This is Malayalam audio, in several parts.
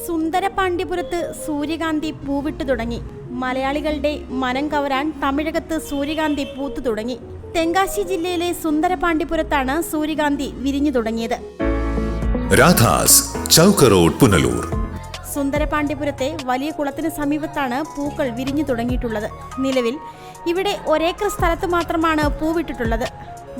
സുന്ദരപാണ്ഡ്യപുരത്ത് സൂര്യകാന്തി പൂവിട്ടു തുടങ്ങി. മലയാളികളുടെ മനം കവരാൻ തമിഴകത്ത് സൂര്യകാന്തി പൂത്തു തുടങ്ങി. തെങ്കാശി ജില്ലയിലെ സുന്ദരപാണ്ഡ്യപുരത്താണ് സൂര്യകാന്തി വിരിഞ്ഞു തുടങ്ങിയത്. രാധാസ് ചൗക്ക റോഡ് പുനലൂർ. സുന്ദരപാണ്ഡ്യപുരത്തെ വലിയ കുളത്തിന് സമീപത്താണ് പൂക്കൾ വിരിഞ്ഞു തുടങ്ങിയിട്ടുള്ളത്. നിലവിൽ ഇവിടെ ഒരേക്കർ സ്ഥലത്ത് മാത്രമാണ് പൂവിട്ടിട്ടുള്ളത്.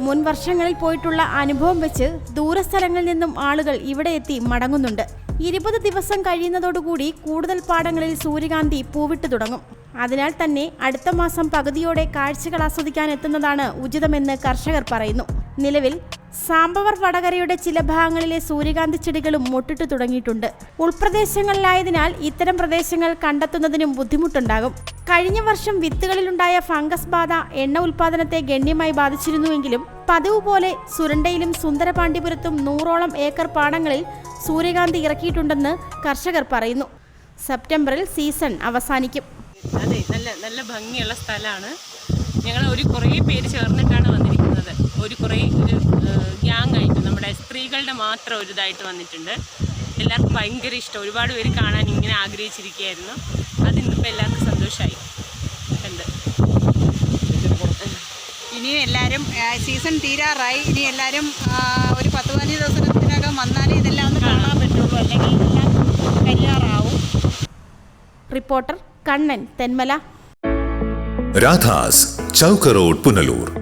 മുൻ വർഷങ്ങളിൽ പോയിട്ടുള്ള അനുഭവം വെച്ച് ദൂരസ്ഥലങ്ങളിൽ നിന്നും ആളുകൾ ഇവിടെ എത്തി മടങ്ങുന്നുണ്ട്. ഇരുപത് ദിവസം കഴിയുന്നതോടുകൂടി കൂടുതൽ പാടങ്ങളിൽ സൂര്യകാന്തി പൂവിട്ടു തുടങ്ങും. അതിനാൽ തന്നെ അടുത്ത മാസം പകുതിയോടെ കാഴ്ചകൾ ആസ്വദിക്കാൻ എത്തുന്നതാണ് ഉചിതമെന്ന് കർഷകർ പറയുന്നു. നിലവിൽ സാമ്പവർ വടകരയുടെ ചില ഭാഗങ്ങളിലെ സൂര്യകാന്തി ചെടികളും മൊട്ടിട്ട് തുടങ്ങിയിട്ടുണ്ട്. ഉൾപ്രദേശങ്ങളിലായതിനാൽ ഇത്തരം പ്രദേശങ്ങൾ കണ്ടെത്തുന്നതിനും ബുദ്ധിമുട്ടുണ്ടാകും. കഴിഞ്ഞ വർഷം വിത്തുകളിലുണ്ടായ ഫംഗസ് ബാധ എണ്ണ ഉൽപാദനത്തെ ഗണ്യമായി ബാധിച്ചിരുന്നുവെങ്കിലും പതിവ് പോലെ സുരണ്ടയിലും സുന്ദരപാണ്ഡിപുരത്തും നൂറോളം ഏക്കർ പാടങ്ങളിൽ സൂര്യകാന്തി ഇറക്കിയിട്ടുണ്ടെന്ന് കർഷകർ പറയുന്നു. സെപ്റ്റംബറിൽ സീസൺ അവസാനിക്കും. അതെ നല്ല നല്ല ഭംഗിയുള്ള സ്ഥലമാണ്. ഞങ്ങൾ ഒരു കുറേ പേര് ചേർന്നിട്ടാണ് വന്നിരിക്കുന്നത് ഒരു കുറേ ഒരു ഗ്യാങ് ആയിട്ട് നമ്മുടെ സ്ത്രീകളുടെ മാത്രം ഒരു ഇതായിട്ട് വന്നിട്ടുണ്ട്. എല്ലാവർക്കും ഭയങ്കര ഇഷ്ടം. ഒരുപാട് പേര് കാണാൻ ഇങ്ങനെ ആഗ്രഹിച്ചിരിക്കുകയായിരുന്നു. അതിന്നിപ്പോൾ എല്ലാവർക്കും സന്തോഷമായി ഉണ്ട് ഇനി എല്ലാവരും സീസൺ തീരാറായി. ഇനി എല്ലാവരും ഒരു പത്ത് പതിനഞ്ച് ദിവസത്തിനകം വന്നാലേ ഇതെല്ലാം ഒന്ന് കാണാൻ പറ്റുള്ളൂ. അല്ലെങ്കിൽ എല്ലാം കരിയാറാവും. റിപ്പോർട്ടർ കണ്ണൻ തെന്മല. രാധാസ് ചൗക്കറോഡ് പുനലൂർ.